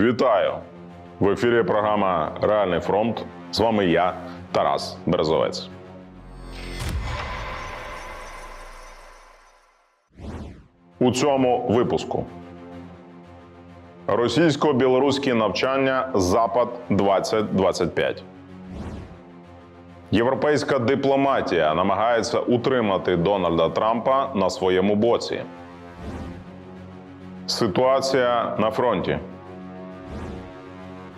Вітаю! В ефірі програма Реальний фронт. З вами я, Тарас Березовець. У цьому випуску російсько-білоруські навчання Запад 2025. Європейська дипломатія намагається утримати Дональда Трампа на своєму боці. Ситуація на фронті.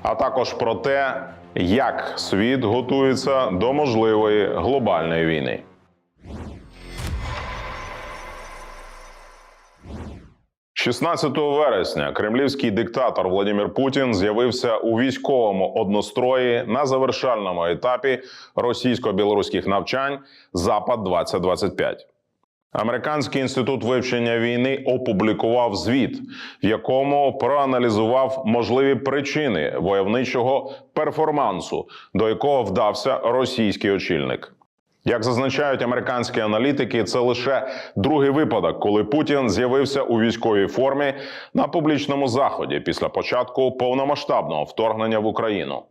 А також про те, як світ готується до можливої глобальної війни. – 16 вересня кремлівський диктатор Владимир Путін з'явився у військовому однострої на завершальному етапі російсько-білоруських навчань Запад 2025 Американський інститут вивчення війни опублікував звіт, в якому проаналізував можливі причини войовничого перформансу, до якого вдався російський очільник. Як зазначають американські аналітики, це лише другий випадок, коли Путін з'явився у військовій формі на публічному заході після початку повномасштабного вторгнення в Україну.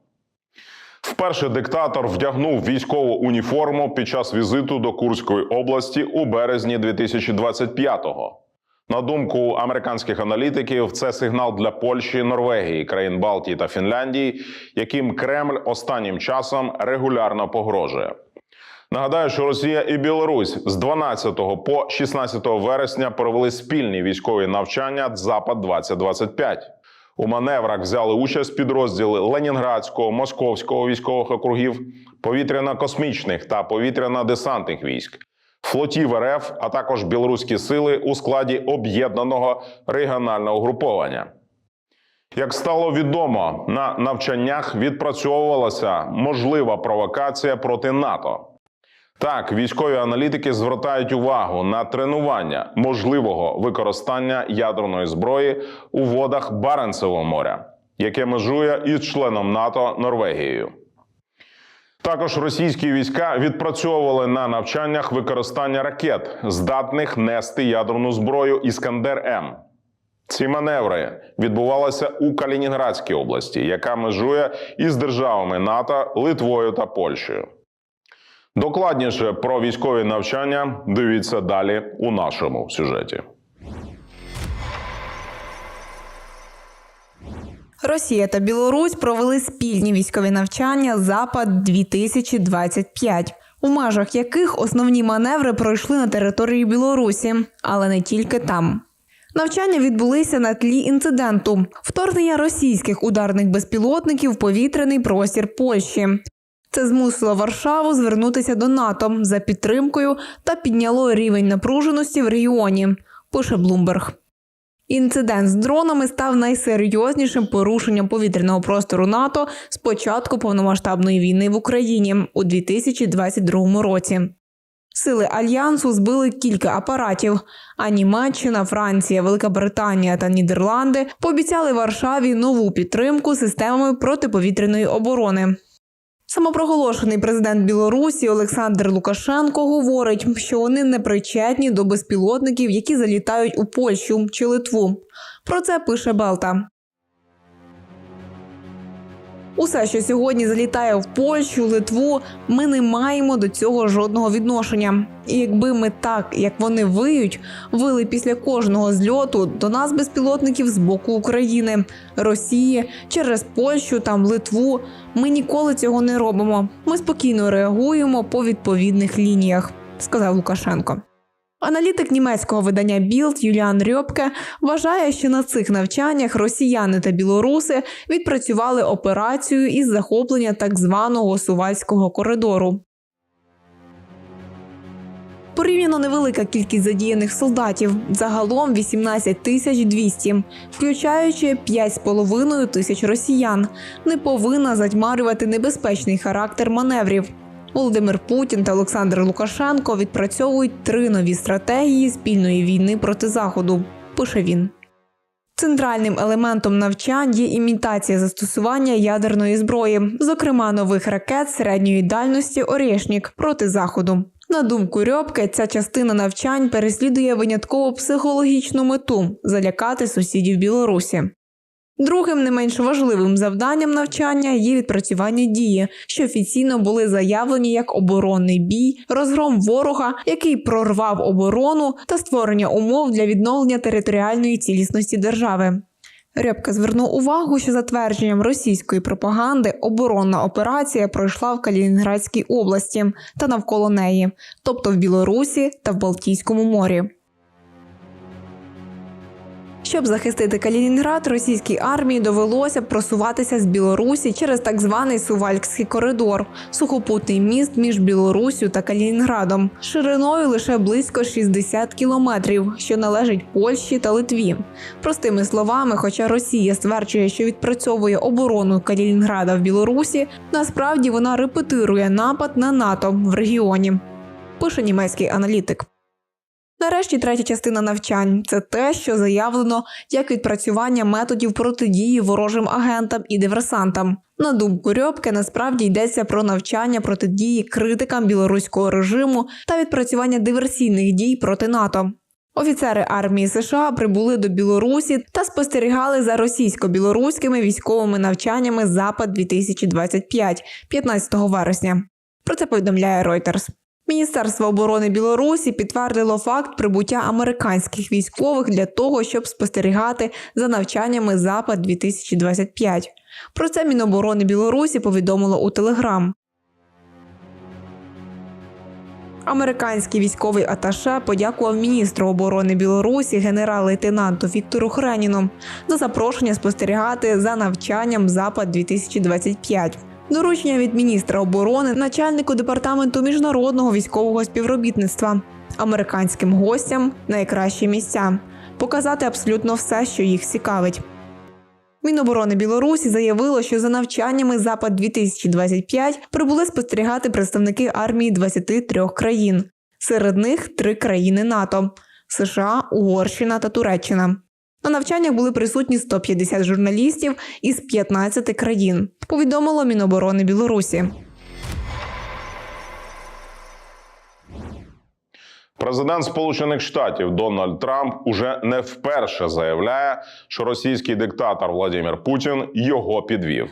Вперше диктатор вдягнув військову уніформу під час візиту до Курської області у березні 2025-го. На думку американських аналітиків, це сигнал для Польщі, Норвегії, країн Балтії та Фінляндії, яким Кремль останнім часом регулярно погрожує. Нагадаю, що Росія і Білорусь з 12 по 16 вересня провели спільні військові навчання Запад 2025 У маневрах взяли участь підрозділи Ленінградського, Московського військових округів, повітряно-космічних та повітряно-десантних військ, флотів РФ, а також білоруські сили у складі об'єднаного регіонального угруповання. Як стало відомо, на навчаннях відпрацьовувалася можлива провокація проти НАТО. Так, військові аналітики звертають увагу на тренування можливого використання ядерної зброї у водах Баренцевого моря, яке межує із членом НАТО Норвегією. Також російські війська відпрацьовували на навчаннях використання ракет, здатних нести ядерну зброю Іскандер М. Ці маневри відбувалися у Калінінградській області, яка межує із державами НАТО, Литвою та Польщею. Докладніше про військові навчання дивіться далі у нашому сюжеті. Росія та Білорусь провели спільні військові навчання Запад 2025 у межах яких основні маневри пройшли на території Білорусі, але не тільки там. Навчання відбулися на тлі інциденту вторгнення російських ударних безпілотників в повітряний простір Польщі. Це змусило Варшаву звернутися до НАТО за підтримкою та підняло рівень напруженості в регіоні. Пише Блумберг. Інцидент з дронами став найсерйознішим порушенням повітряного простору НАТО з початку повномасштабної війни в Україні у 2022 році. Сили альянсу збили кілька апаратів. А Німеччина, Франція, Велика Британія та Нідерланди пообіцяли Варшаві нову підтримку системами протиповітряної оборони. Самопроголошений президент Білорусі Олександр Лукашенко говорить, що вони не причетні до безпілотників, які залітають у Польщу чи Литву. Про це пише Белта. Усе, що сьогодні залітає в Польщу, Литву, ми не маємо до цього жодного відношення. І якби ми так, як вони виють, вили після кожного зльоту до нас безпілотників з боку України, Росії через Польщу там Литву, ми ніколи цього не робимо. Ми спокійно реагуємо по відповідних лініях, сказав Лукашенко. Аналітик німецького видання Білд Юліан Рьопке вважає, що на цих навчаннях росіяни та білоруси відпрацювали операцію із захоплення так званого сувальського коридору. Порівняно невелика кількість задіяних солдатів загалом 18 тисяч 200, включаючи 5,5 тисяч росіян, не повинна затьмарювати небезпечний характер маневрів. Володимир Путін та Олександр Лукашенко відпрацьовують три нові стратегії спільної війни проти заходу. Пише він. Центральним елементом навчань є імітація застосування ядерної зброї, зокрема нових ракет середньої дальності Орєшнік проти заходу. На думку Рьобке, ця частина навчань переслідує винятково психологічну мету залякати сусідів Білорусі. Другим не менш важливим завданням навчання є відпрацювання дії, що офіційно були заявлені як оборонний бій, розгром ворога, який прорвав оборону та створення умов для відновлення територіальної цілісності держави. Рябка звернув увагу, що за твердженням російської пропаганди оборонна операція пройшла в Калінінградській області та навколо неї, тобто в Білорусі та в Балтійському морі. Щоб захистити Калінінград, російській армії довелося просуватися з Білорусі через так званий Сувальський коридор сухопутний міст між Білоруссю та Калінінградом, шириною лише близько 60 кілометрів, що належить Польщі та Литві. Простими словами, хоча Росія стверджує, що відпрацьовує оборону Калінінграда в Білорусі, насправді вона репетирує напад на НАТО в регіоні. Пише німецький аналітик. Нарешті третя частина навчань це те, що заявлено як відпрацювання методів протидії ворожим агентам і диверсантам. На думку Рьобке, насправді йдеться про навчання протидії критикам білоруського режиму та відпрацювання диверсійних дій проти НАТО. Офіцери армії США прибули до Білорусі та спостерігали за російсько-білоруськими військовими навчаннями Запад 2025 15 вересня. Про це повідомляє Reuters. Міністерство оборони Білорусі підтвердило факт прибуття американських військових для того, щоб спостерігати за навчаннями Запад 2025 Про це Міноборони Білорусі повідомило у Телеграм. Американський військовий аташе подякував міністру оборони Білорусі генерал-лейтенанту Віктору Хреніну за запрошення спостерігати за навчанням Запад 2025 Доручення від міністра оборони, начальнику департаменту міжнародного військового співробітництва, американським гостям найкращі місця, показати абсолютно все, що їх цікавить. Міноборони Білорусі заявило, що за навчаннями Запад 2025 прибули спостерігати представники армії 23 країн. Серед них три країни НАТО: США, Угорщина та Туреччина. На навчаннях були присутні 150 журналістів із 15 країн. Повідомило Міноборони Білорусі. Президент Сполучених Штатів Дональд Трамп уже не вперше заявляє, що російський диктатор Владимир Путін його підвів.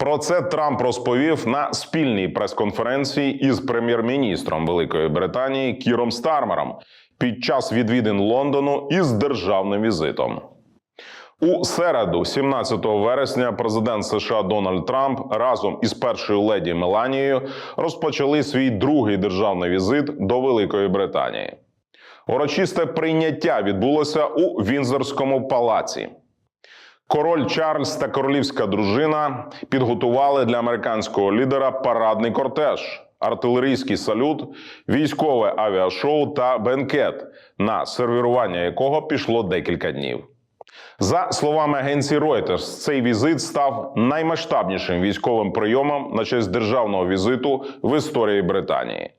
Про це Трамп розповів на спільній прес-конференції із прем'єр-міністром Великої Британії Кіром Стармером під час відвідин Лондону із державним візитом. У середу, 17 вересня, президент США Дональд Трамп разом із першою леді Меланією розпочали свій другий державний візит до Великої Британії. Урочисте прийняття відбулося у Вінзорському палаці. Король Чарльз та королівська дружина підготували для американського лідера парадний кортеж, артилерійський салют, військове авіашоу та бенкет, на сервірування якого пішло декілька днів. За словами агенції Reuters, цей візит став наймасштабнішим військовим прийомом на честь державного візиту в історії Британії.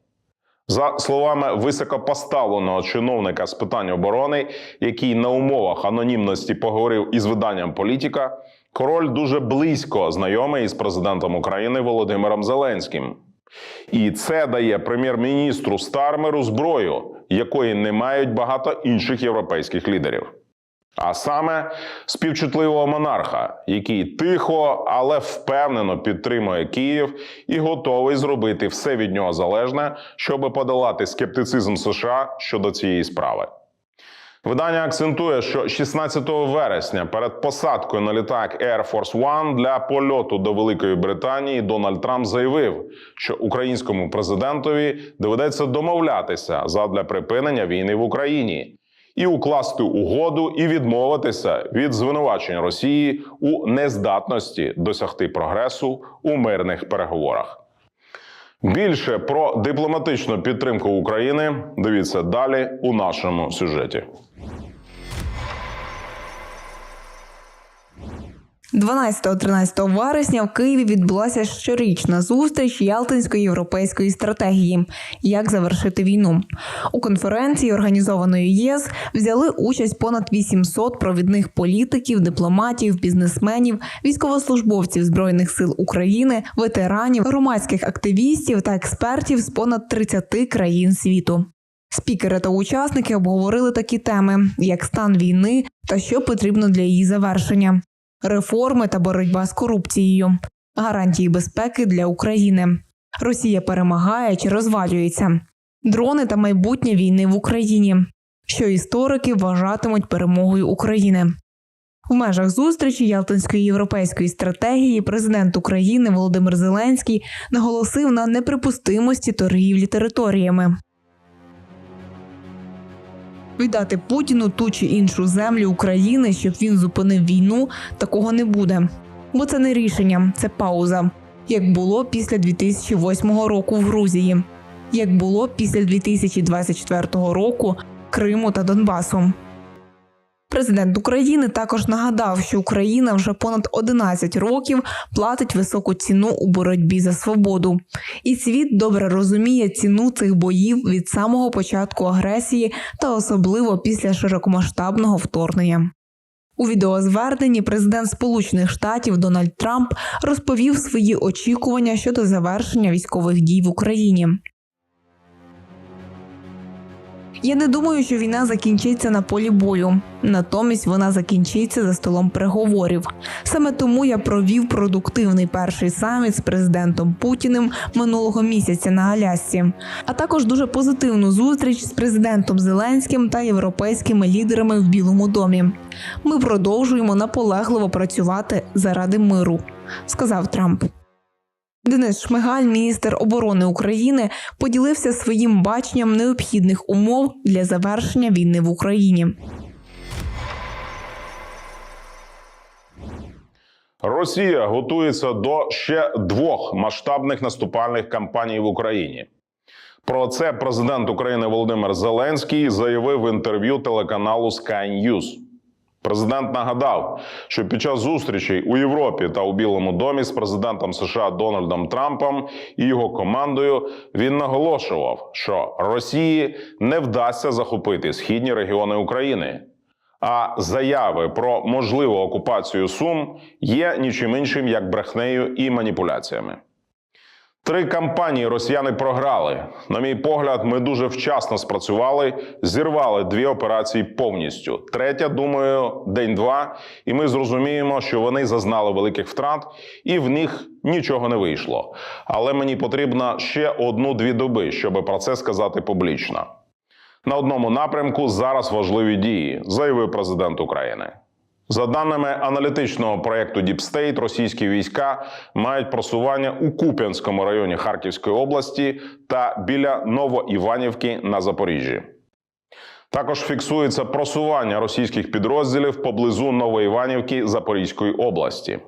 За словами високопоставленого чиновника з питань оборони, який на умовах анонімності поговорив із виданням політика, король дуже близько знайомий із президентом України Володимиром Зеленським. І це дає прем'єр-міністру Стармеру зброю, якої не мають багато інших європейських лідерів. А саме співчутливого монарха, який тихо, але впевнено підтримує Київ і готовий зробити все від нього залежне, щоб подолати скептицизм США щодо цієї справи. Видання акцентує, що 16 вересня перед посадкою на літак Air Force One для польоту до Великої Британії Дональд Трамп заявив, що українському президентові доведеться домовлятися задля припинення війни в Україні і укласти угоду і відмовитися від звинувачень Росії у нездатності досягти прогресу у мирних переговорах. Більше про дипломатичну підтримку України дивіться далі у нашому сюжеті. 12-13 вересня в Києві відбулася щорічна зустріч Ялтинської європейської стратегії Як завершити війну. У конференції, організованої ЄС, взяли участь понад 800 провідних політиків, дипломатів, бізнесменів, військовослужбовців збройних сил України, ветеранів, громадських активістів та експертів з понад 30 країн світу. Спікери та учасники обговорили такі теми, як стан війни та що потрібно для її завершення. Реформи та боротьба з корупцією, гарантії безпеки для України. Росія перемагає чи розвалюється, дрони та майбутнє війни в Україні, що історики вважатимуть перемогою України. В межах зустрічі Ялтинської європейської стратегії президент України Володимир Зеленський наголосив на неприпустимості торгівлі територіями. Віддати Путіну ту чи іншу землю України, щоб він зупинив війну, такого не буде. Бо це не рішення, це пауза. Як було після 2008 року в Грузії, як було після 2024 року Криму та Донбасу. Президент України також нагадав, що Україна вже понад 11 років платить високу ціну у боротьбі за свободу, і світ добре розуміє ціну цих боїв від самого початку агресії та особливо після широкомасштабного вторгнення. У відеозверненні президент Сполучених Штатів Дональд Трамп розповів свої очікування щодо завершення військових дій в Україні. Я не думаю, що війна закінчиться на полі бою. Натомість вона закінчиться за столом переговорів. Саме тому я провів продуктивний перший саміт з президентом Путіним минулого місяця на Алясці, а також дуже позитивну зустріч з президентом Зеленським та європейськими лідерами в Білому домі. Ми продовжуємо наполегливо працювати заради миру, сказав Трамп. Денис Шмигаль, міністр оборони України, поділився своїм баченням необхідних умов для завершення війни в Україні. Росія готується до ще двох масштабних наступальних кампаній в Україні. Про це президент України Володимир Зеленський заявив в інтерв'ю телеканалу Sky News. Президент нагадав, що під час зустрічей у Європі та у Білому домі з президентом США Дональдом Трампом і його командою він наголошував, що Росії не вдасться захопити східні регіони України. А заяви про можливу окупацію Сум є нічим іншим як брехнею і маніпуляціями. Три кампанії росіяни програли. На мій погляд, ми дуже вчасно спрацювали, зірвали дві операції повністю. Третя, думаю, день-два, і ми зрозуміємо, що вони зазнали великих втрат, і в них нічого не вийшло. Але мені потрібно ще одну-дві доби, щоб про це сказати публічно. На одному напрямку зараз важливі дії, заявив президент України. За даними аналітичного проєкту Deep State, російські війська мають просування у Куп'янському районі Харківської області та біля Новоіванівки на Запоріжжі. Також фіксується просування російських підрозділів поблизу Новоіванівки Запорізької області.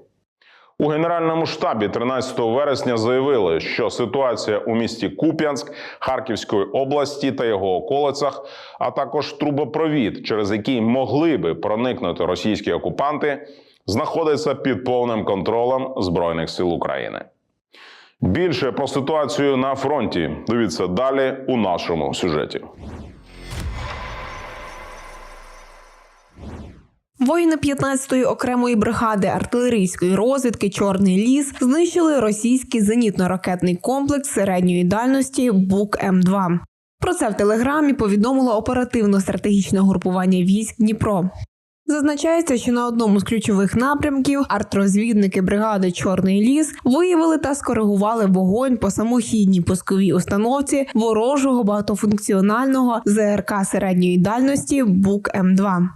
У Генеральному штабі 13 вересня заявили, що ситуація у місті Куп'янськ Харківської області та його околицях, а також трубопровід, через який могли би проникнути російські окупанти, знаходиться під повним контролем збройних сил України. Більше про ситуацію на фронті дивіться далі у нашому сюжеті. Воїни 15-ї окремої бригади артилерійської розвідки Чорний ліс знищили російський зенітно-ракетний комплекс середньої дальності Бук М2. Про це в телеграмі повідомило оперативно-стратегічне групування військ Дніпро. Зазначається, що на одному з ключових напрямків артрозвідники бригади Чорний ліс виявили та скоригували вогонь по самохідній пусковій установці ворожого багатофункціонального ЗРК середньої дальності Бук М2.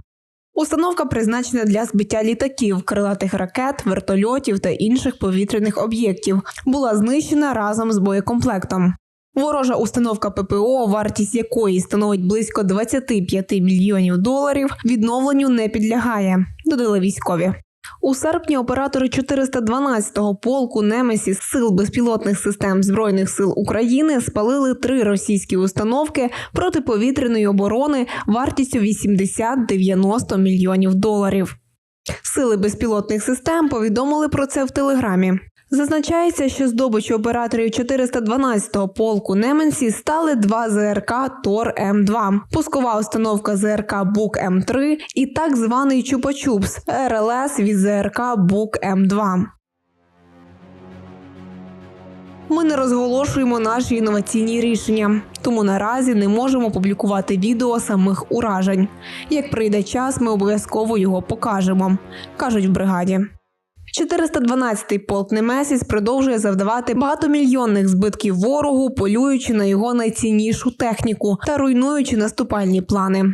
Установка призначена для збиття літаків, крилатих ракет, вертольотів та інших повітряних об'єктів. Була знищена разом з боєкомплектом. Ворожа установка ППО, вартість якої становить близько 25 мільйонів доларів, відновленню не підлягає, додали військові. У серпні оператори 412-го полку Немесіс сил безпілотних систем збройних сил України спалили три російські установки протиповітряної оборони вартістю 80-90 мільйонів доларів. Сили безпілотних систем повідомили про це в телеграмі. Зазначається, що здобичу операторів 412-го полку Неменсі стали два ЗРК Тор М2, пускова установка ЗРК Бук М3 і так званий Чупа-Чупс РЛС від ЗРК Бук М2. Ми не розголошуємо наші інноваційні рішення, тому наразі не можемо публікувати відео самих уражень. Як прийде час, ми обов'язково його покажемо, кажуть в бригаді. 412-й полк Немесіс продовжує завдавати багатомільйонних збитків ворогу, полюючи на його найціннішу техніку та руйнуючи наступальні плани.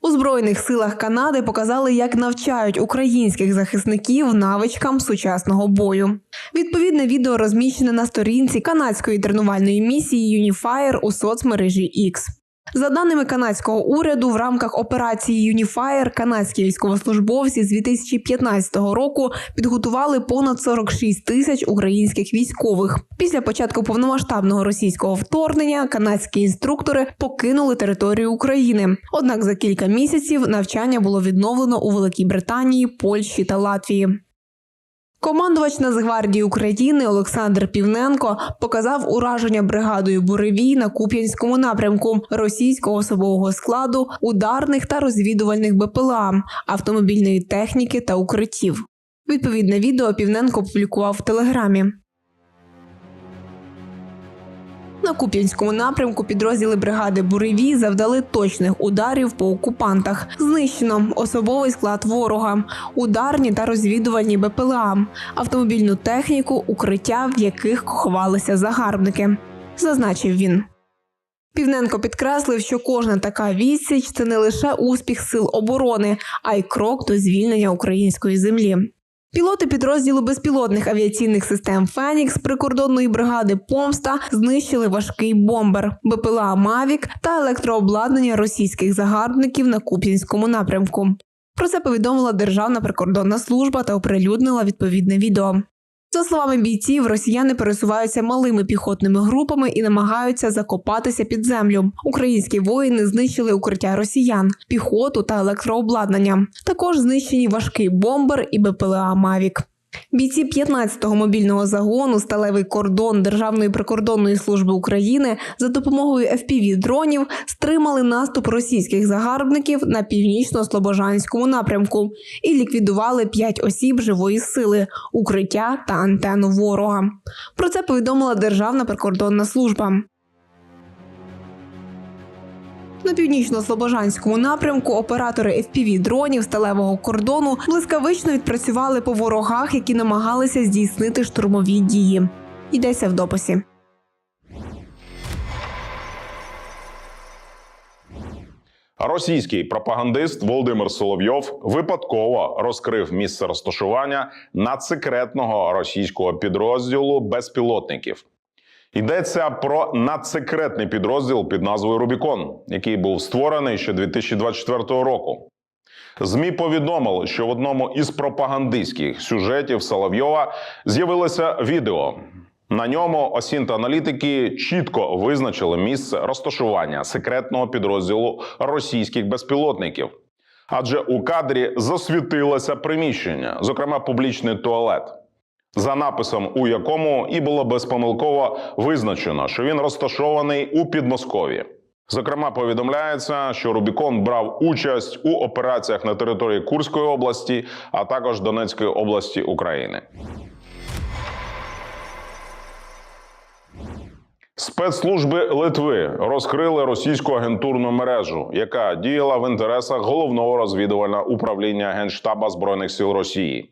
У збройних силах Канади показали, як навчають українських захисників навичкам сучасного бою. Відповідне відео розміщене на сторінці канадської тренувальної місії Unifier у соцмережі X. За даними канадського уряду, в рамках операції Unifier канадські військовослужбовці з 2015 року підготували понад 46 тисяч українських військових. Після початку повномасштабного російського вторгнення канадські інструктори покинули територію України. Однак за кілька місяців навчання було відновлено у Великій Британії, Польщі та Латвії. Командувач Нацгвардії України Олександр Півненко показав ураження бригадою Буревій на Куп'янському напрямку російського особового складу, ударних та розвідувальних БПЛА, автомобільної техніки та укриттів. Відповідне відео Півненко опублікував в Телеграмі. На Куп'янському напрямку підрозділи бригади Буревій завдали точних ударів по окупантах. Знищено особовий склад ворога, ударні та розвідувальні БПЛА, автомобільну техніку, укриття, в яких ховалися загарбники, зазначив він. Півненко підкреслив, що кожна така відсіч це не лише успіх сил оборони, а й крок до звільнення української землі. Пілоти підрозділу безпілотних авіаційних систем Фенікс прикордонної бригади Помста знищили важкий бомбер, БПЛА Мавік та електрообладнання російських загарбників на Куп'янському напрямку. Про це повідомила Державна прикордонна служба та оприлюднила відповідне відео. За словами бійців, росіяни пересуваються малими піхотними групами і намагаються закопатися під землю. Українські воїни знищили укриття росіян, піхоту та електрообладнання. Також знищені важкий бомбер і БПЛА Мавік. Бійці 15-го мобільного загону Сталевий кордон Державної прикордонної служби України за допомогою fpv дронів стримали наступ російських загарбників на північно-слобожанському напрямку і ліквідували 5 осіб живої сили, укриття та антенну ворога. Про це повідомила Державна прикордонна служба. На північно-слобожанському напрямку оператори fpv дронів сталевого кордону блискавично відпрацювали по ворогах, які намагалися здійснити штурмові дії. Йдеться в дописі. Російський пропагандист Володимир Соловйов випадково розкрив місце розташування надсекретного російського підрозділу безпілотників. Йдеться про надсекретний підрозділ під назвою Рубікон, який був створений ще 2024 року. ЗМІ повідомили, що в одному із пропагандистських сюжетів Соловйова з'явилося відео. На ньому осінт аналітики чітко визначили місце розташування секретного підрозділу російських безпілотників. Адже у кадрі засвітилося приміщення, зокрема публічний туалет, за написом, у якому і було безпомилково визначено, що він розташований у Підмосков'ї. Зокрема, повідомляється, що Рубікон брав участь у операціях на території Курської області, а також Донецької області України. Спецслужби Литви розкрили російську агентурну мережу, яка діяла в інтересах головного розвідувального управління Генштаба збройних сил Росії.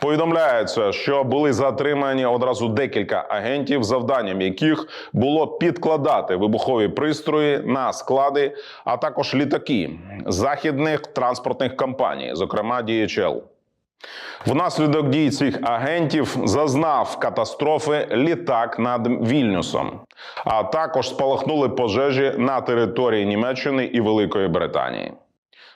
Повідомляється, що були затримані одразу декілька агентів, завданням яких було підкладати вибухові пристрої на склади, а також літаки західних транспортних компаній, зокрема DHL. Внаслідок дій цих агентів зазнав катастрофи літак над Вільнюсом, а також спалахнули пожежі на території Німеччини і Великої Британії.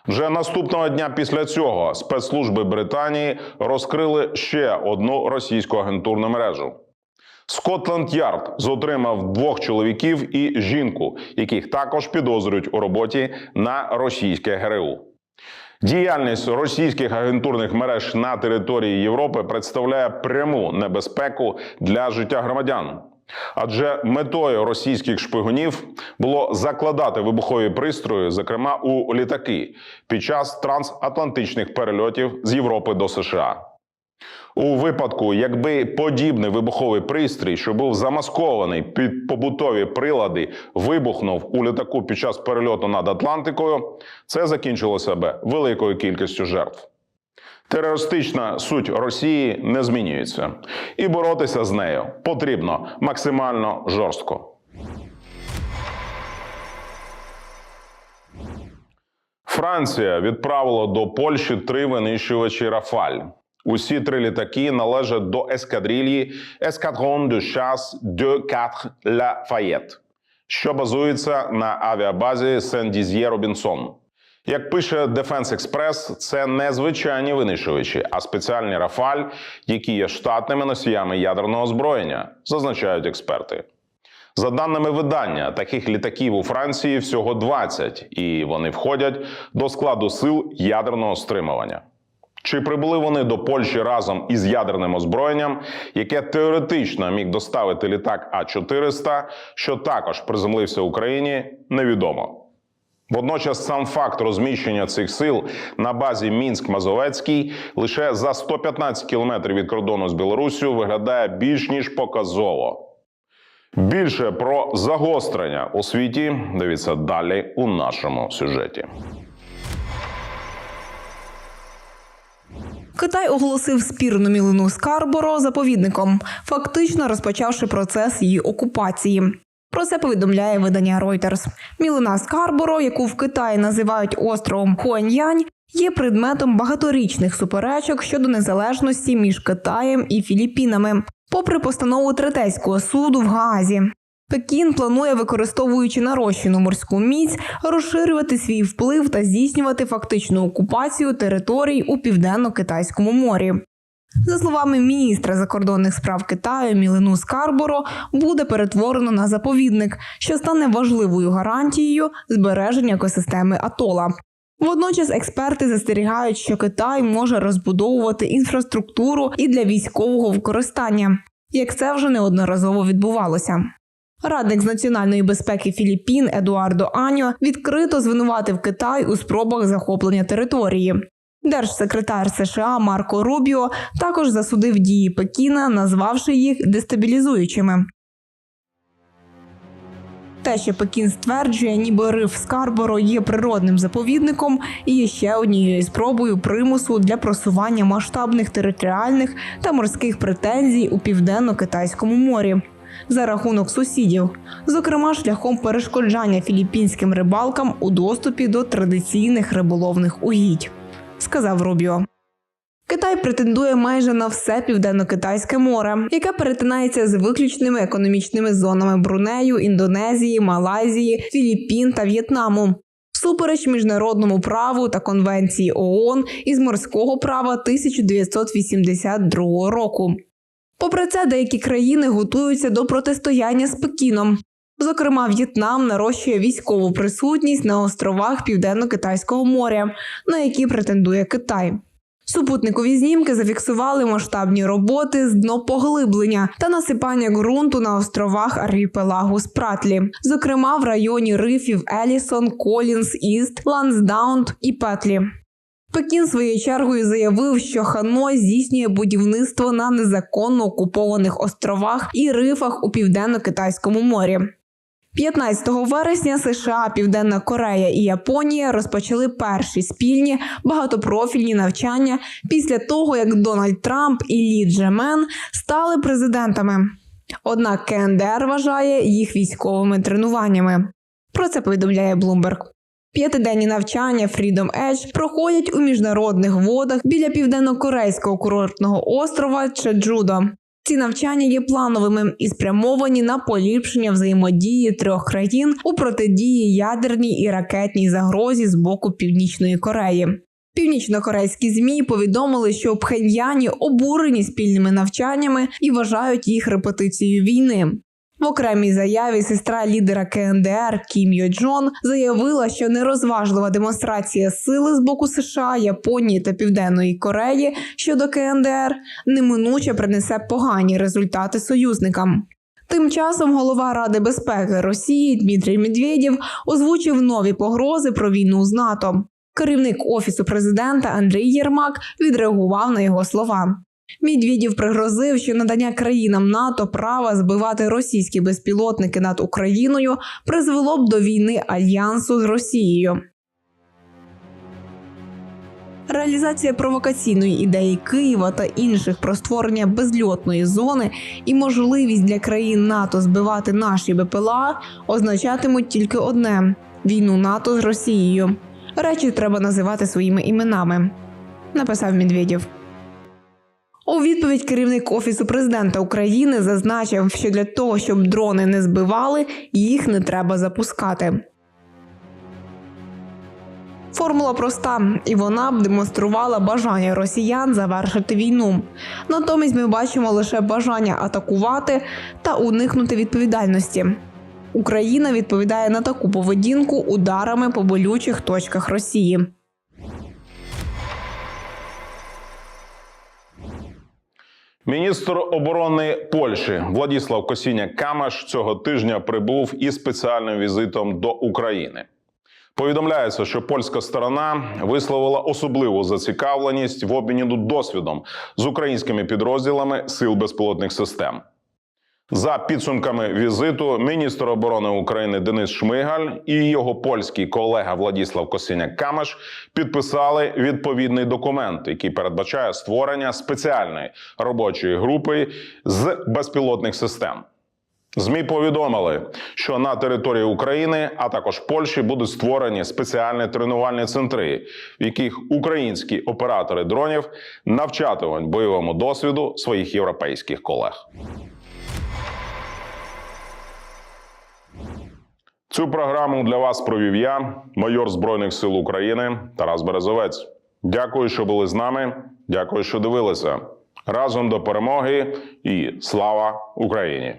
Вже наступного дня після цього спецслужби Британії розкрили ще одну російську агентурну мережу. Скотланд Ярд затримав двох чоловіків і жінку, яких також підозрюють у роботі на російське ГРУ. Діяльність російських агентурних мереж на території Європи представляє пряму небезпеку для життя громадян. Адже метою російських шпигунів було закладати вибухові пристрої, зокрема у літаки, під час трансатлантичних перельотів з Європи до США. У випадку, якби подібний вибуховий пристрій, що був замаскований під побутові прилади, вибухнув у літаку під час перельоту над Атлантикою, це закінчилося би великою кількістю жертв. Терористична суть Росії не змінюється, і боротися з нею потрібно максимально жорстко. Франція відправила до Польщі три винищувачі Рафаль. Усі три літаки належать до ескадрильї Escadron de chasse de 4 Lafayette, що базується на авіабазі Сен-Діз'є Робінсон. Як пише Defense Express, це не звичайні винищувачі, а спеціальні Рафаль, які є штатними носіями ядерного озброєння, зазначають експерти. За даними видання, таких літаків у Франції всього 20, і вони входять до складу сил ядерного стримування. Чи прибули вони до Польщі разом із ядерним озброєнням, яке теоретично міг доставити літак А-400, що також приземлився в Україні, невідомо. Водночас сам факт розміщення цих сил на базі Мінськ-Мазовецький лише за 115 кілометрів від кордону з Білоруссю виглядає більш ніж показово. Більше про загострення у світі дивіться далі у нашому сюжеті. Китай оголосив спірну мілину Скарборо заповідником, фактично розпочавши процес її окупації. Про це повідомляє видання Reuters. Мілина Скарборо, яку в Китаї називають островом Хуаньянь, є предметом багаторічних суперечок щодо незалежності між Китаєм і Філіппінами, попри постанову третейського суду в Гаазі. Пекін планує, використовуючи нарощену морську міць, розширювати свій вплив та здійснювати фактичну окупацію територій у південно-китайському морі. За словами міністра закордонних справ Китаю Мілину Скарборо, буде перетворено на заповідник, що стане важливою гарантією збереження екосистеми Атола. Водночас експерти застерігають, що Китай може розбудовувати інфраструктуру і для військового використання, як це вже неодноразово відбувалося. Радник з національної безпеки Філіппін Едуардо Аньо відкрито звинуватив Китай у спробах захоплення території. Держсекретар США Марко Рубіо також засудив дії Пекіна, назвавши їх дестабілізуючими. Те, що Пекін стверджує, ніби риф Скарборо є природним заповідником і є ще однією спробою примусу для просування масштабних територіальних та морських претензій у південно-китайському морі за рахунок сусідів, зокрема шляхом перешкоджання філіппінським рибалкам у доступі до традиційних риболовних угідь, сказав Рубіо. Китай претендує майже на все південно-китайське море, яке перетинається з виключними економічними зонами Брунею, Індонезії, Малайзії, Філіппін та В'єтнаму. Всупереч міжнародному праву та конвенції ООН із морського права 1982 року. Попри це, деякі країни готуються до протистояння з Пекіном. Зокрема, В'єтнам нарощує військову присутність на островах Південно-Китайського моря, на які претендує Китай. Супутникові знімки зафіксували масштабні роботи з днопоглиблення та насипання ґрунту на островах архіпелагу Спратлі, зокрема в районі рифів Елісон, Колінс, Іст, Лансдаун і Петлі. Пекін своєю чергою заявив, що Ханой здійснює будівництво на незаконно окупованих островах і рифах у південно-китайському морі. 15 вересня США, Південна Корея і Японія розпочали перші спільні багатопрофільні навчання після того, як Дональд Трамп і Лі Джемен стали президентами. Однак КНДР вважає їх військовими тренуваннями. Про це повідомляє Bloomberg. П'ятиденні навчання Freedom Edge проходять у міжнародних водах біля південно-корейського курортного острова Чеджудо. Ці навчання є плановими і спрямовані на поліпшення взаємодії трьох країн у протидії ядерній і ракетній загрозі з боку Північної Кореї. Північно-корейські змі повідомили, що Пхеньяні обурені спільними навчаннями і вважають їх репетицією війни. В окремій заяві сестра лідера КНДР Кім Йо Джон заявила, що нерозважлива демонстрація сили з боку США, Японії та Південної Кореї щодо КНДР неминуче принесе погані результати союзникам. Тим часом голова Ради безпеки Росії Дмитрій Медведєв озвучив нові погрози про війну з НАТО. Керівник офісу президента Андрій Єрмак відреагував на його слова. Медведєв пригрозив, що надання країнам НАТО права збивати російські безпілотники над Україною призвело б до війни альянсу з Росією. Реалізація провокаційної ідеї Києва та інших про створення безльотної зони і можливість для країн НАТО збивати наші БПЛА означатимуть тільки одне: війну НАТО з Росією. Речі треба називати своїми іменами, написав Медведєв. У відповідь керівник офісу президента України зазначив, що для того, щоб дрони не збивали, їх не треба запускати. Формула проста, і вона б демонструвала бажання росіян завершити війну. Натомість ми бачимо лише бажання атакувати та уникнути відповідальності. Україна відповідає на таку поведінку ударами по болючих точках Росії. Міністр оборони Польщі Владіслав Косіня Камаш цього тижня прибув із спеціальним візитом до України. Повідомляється, що польська сторона висловила особливу зацікавленість в обміні досвідом з українськими підрозділами сил безпілотних систем. За підсумками візиту, міністр оборони України Денис Шмигаль і його польський колега Владіслав Косиня Камаш підписали відповідний документ, який передбачає створення спеціальної робочої групи з безпілотних систем. ЗМІ повідомили, що на території України, а також Польщі, будуть створені спеціальні тренувальні центри, в яких українські оператори дронів навчатимуть бойовому досвіду своїх європейських колег. Цю програму для вас провів я, майор Збройних сил України Тарас Березовець. Дякую, що були з нами. Дякую, що дивилися. Разом до перемоги і слава Україні!